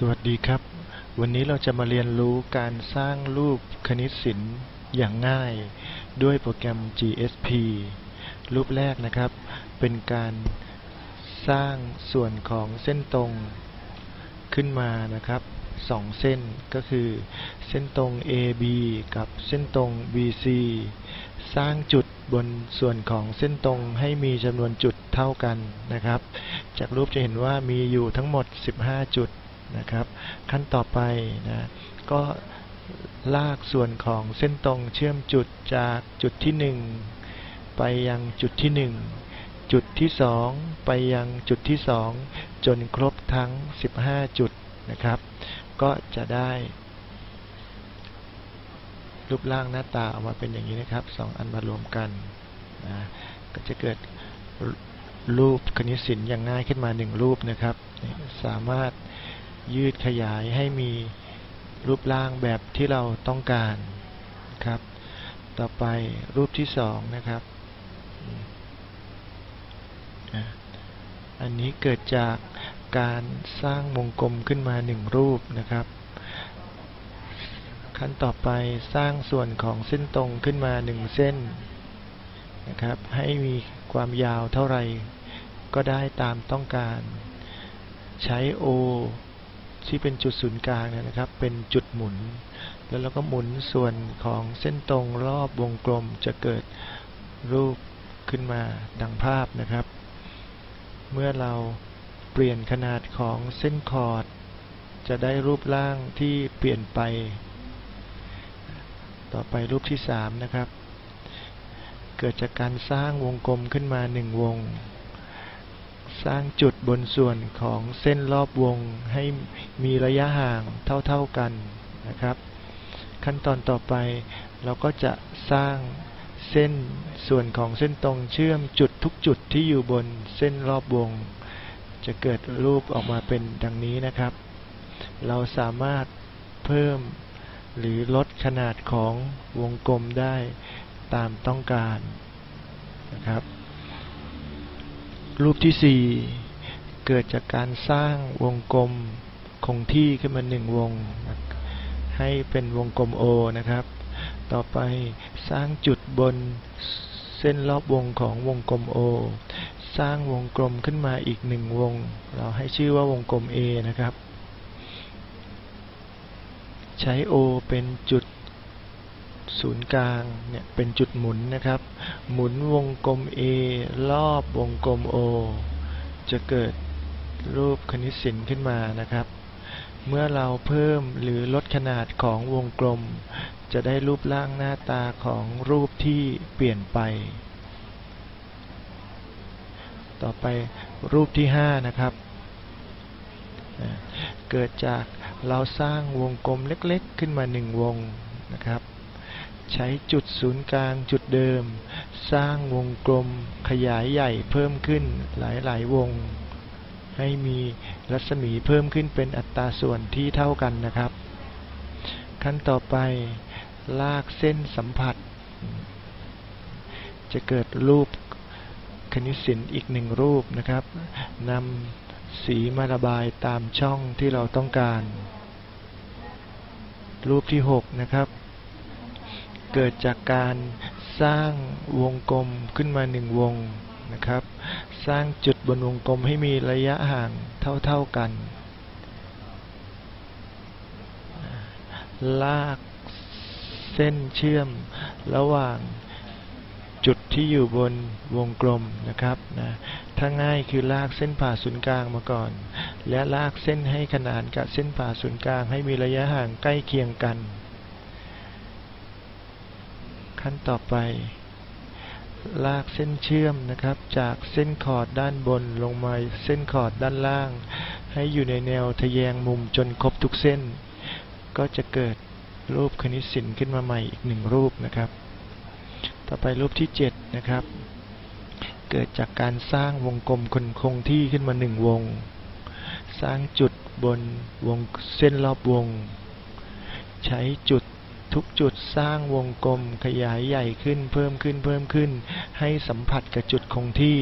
สวัสดีครับ วันนี้เราจะมาเรียนรู้การสร้างรูปคณิตศิลป์อย่างง่าย ด้วยโปรแกรม GSP รูปแรกนะครับ เป็นการสร้างส่วนของเส้นตรงขึ้นมานะครับสองเส้นก็คือเส้นตรง AB กับเส้นตรง BC สร้างจุดบนส่วนของเส้นตรงให้มีจำนวนจุดเท่ากันนะครับ จากรูปจะเห็นว่ามีอยู่ทั้งหมด 15 จุด นะครับ ขั้นต่อไปนะก็ลากส่วนของเส้นตรงเชื่อมจุดจากจุดที่ 1 ไปยังจุดที่ 1 จุดที่ 2 ไปยังจุดที่ 2 จนครบทั้ง 15 จุดนะครับ ก็จะได้ รูปร่างหน้าตาออกมาเป็นอย่างนี้นะครับสองอันมารวมกันนะก็จะเกิดรูปคณิตศิลป์อย่างง่ายขึ้นมาหนึ่งรูปนะครับ สามารถ ยืดขยายให้มีรูปร่างแบบที่เราต้องการครับ ต่อไปรูปที่สองนะครับ อันนี้เกิดจากการสร้างวงกลมขึ้นมาหนึ่งรูปนะครับ ขั้นต่อไปสร้างส่วนของเส้นตรงขึ้นมาหนึ่งเส้นนะครับ ให้มีความยาวเท่าไหร่ก็ได้ตามต้องการ ใช้ O ที่เป็นจุดศูนย์กลางนะครับ เป็นจุดหมุน แล้วเราก็หมุนส่วนของเส้นตรงรอบวงกลมจะเกิดรูปขึ้นมาดังภาพนะครับ เมื่อเราเปลี่ยนขนาดของเส้นคอร์ด จะได้รูปร่างที่เปลี่ยนไป ต่อไปรูปที่สามนะครับ เกิดจากการสร้างวงกลมขึ้นมาหนึ่งวง สร้างจุดบนส่วนของเส้นรอบวงให้มีระยะห่างเท่าๆกันนะครับ ขั้นตอนต่อไปเราก็จะสร้างเส้นส่วนของเส้นตรงเชื่อมจุดทุกจุดที่อยู่บนเส้นรอบวง จะเกิดรูปออกมาเป็นดังนี้นะครับ เราสามารถเพิ่มหรือลดขนาดของวงกลมได้ตามต้องการนะครับ รูปที่4เกิดจากการสร้างวงกลมคงที่ขึ้นมาหนึ่งวง ให้เป็นวงกลม O นะครับ ต่อไปสร้างจุดบนเส้นรอบวงของวงกลม O สร้างวงกลมขึ้นมาอีกหนึ่งวง เราให้ชื่อว่าวงกลม A นะครับ ใช้ O เป็นจุด ศูนย์กลางเนี่ยเป็นจุดหมุนนะครับ หมุนวงกลม A รอบวงกลม O จะเกิดรูปคณิตศิลป์ขึ้นมานะครับ เมื่อเราเพิ่มหรือลดขนาดของวงกลม จะได้รูปร่างหน้าตาของรูปที่เปลี่ยนไป ต่อไปรูปที่ 5 นะครับ เกิดจากเราสร้างวงกลมเล็กๆ ขึ้นมาหนึ่งวงนะครับ ใช้จุดศูนย์กลางจุดเดิม สร้างวงกลมขยายใหญ่เพิ่มขึ้นหลาย ๆ วง ให้มีรัศมีเพิ่มขึ้นเป็นอัตราส่วนที่เท่ากันนะครับ ขั้นต่อไปลากเส้นสัมผัส จะเกิดรูปคณิตศิลป์อีกหนึ่งรูปนะครับนำสีมาระบายตามช่องที่เราต้องการ รูปที่ 6 นะครับ เกิดจากการสร้างวงกลมขึ้นมาหนึ่งวงนะครับ สร้างจุดบนวงกลมให้มีระยะห่างเท่าๆกัน ลากเส้นเชื่อมระหว่างจุดที่อยู่บนวงกลมนะครับนะถ้าง่ายคือลากเส้นผ่าศูนย์กลางมาก่อน และลากเส้นให้ขนานกับเส้นผ่าศูนย์กลางให้มีระยะห่างใกล้เคียงกัน ขั้นต่อไป ลากเส้นเชื่อมนะครับ จากเส้นขอดด้านบนลงมาเส้นขอดด้านล่าง ให้อยู่ในแนวทะแยงมุมจนครบทุกเส้น ก็จะเกิดรูปคณิตศิลป์ขึ้นมาใหม่อีกหนึ่งรูปนะครับ ต่อไปรูปที่ 7 นะครับ เกิดจากการสร้างวงกลมคนคงที่ขึ้นมาหนึ่งวง สร้างจุดบนวงเส้นรอบวง ใช้จุด ทุกจุดสร้างวงกลมขยายใหญ่ขึ้นเพิ่มขึ้นเพิ่มขึ้น ให้สัมผัสกับจุดคงที่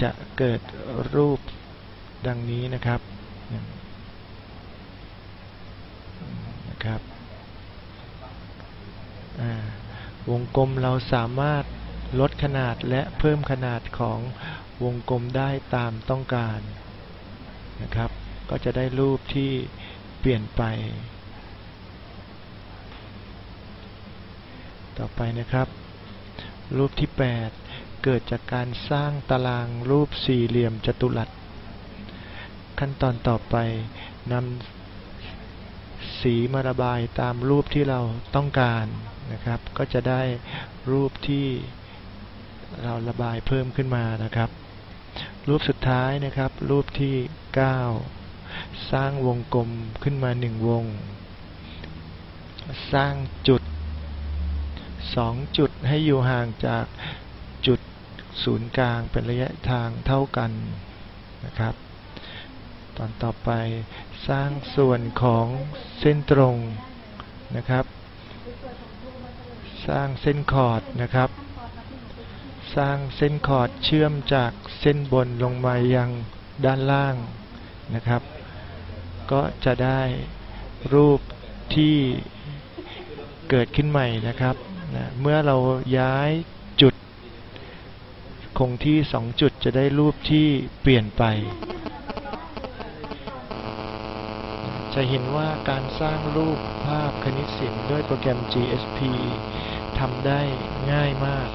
จะเกิดรูปดังนี้นะครับนะครับวงกลมเราสามารถลดขนาดและเพิ่มขนาดของวงกลมได้ตามต้องการนะครับ ก็จะได้รูปที่เปลี่ยนไป ต่อไปนะครับ รูปที่ 8 เกิดจากการสร้างตารางรูปสี่เหลี่ยมจัตุรัส ขั้นตอนต่อไปนำสีมาระบายตามรูปที่เราต้องการนะครับ ก็จะได้รูปที่เราระบายเพิ่มขึ้นมานะครับ รูปสุดท้ายนะครับ รูปที่ 9 สร้างวงกลมขึ้นมาหนึ่งวง สร้างจุด สองจุดให้อยู่ห่างจากจุดศูนย์กลางเป็นระยะทางเท่ากันนะครับ ตอนต่อไปสร้างส่วนของเส้นตรงนะครับ สร้างเส้นขอดนะครับ สร้างเส้นขอดเชื่อมจากเส้นบนลงมายังด้านล่างนะครับ ก็จะได้รูปที่เกิดขึ้นใหม่นะครับ นะเมื่อเราย้ายจุด คงที่สองจุดจะได้รูปที่เปลี่ยนไป จะเห็นว่าการสร้างรูปภาพคณิตศิลป์ด้วยโปรแกรม GSP ทำได้ง่ายมาก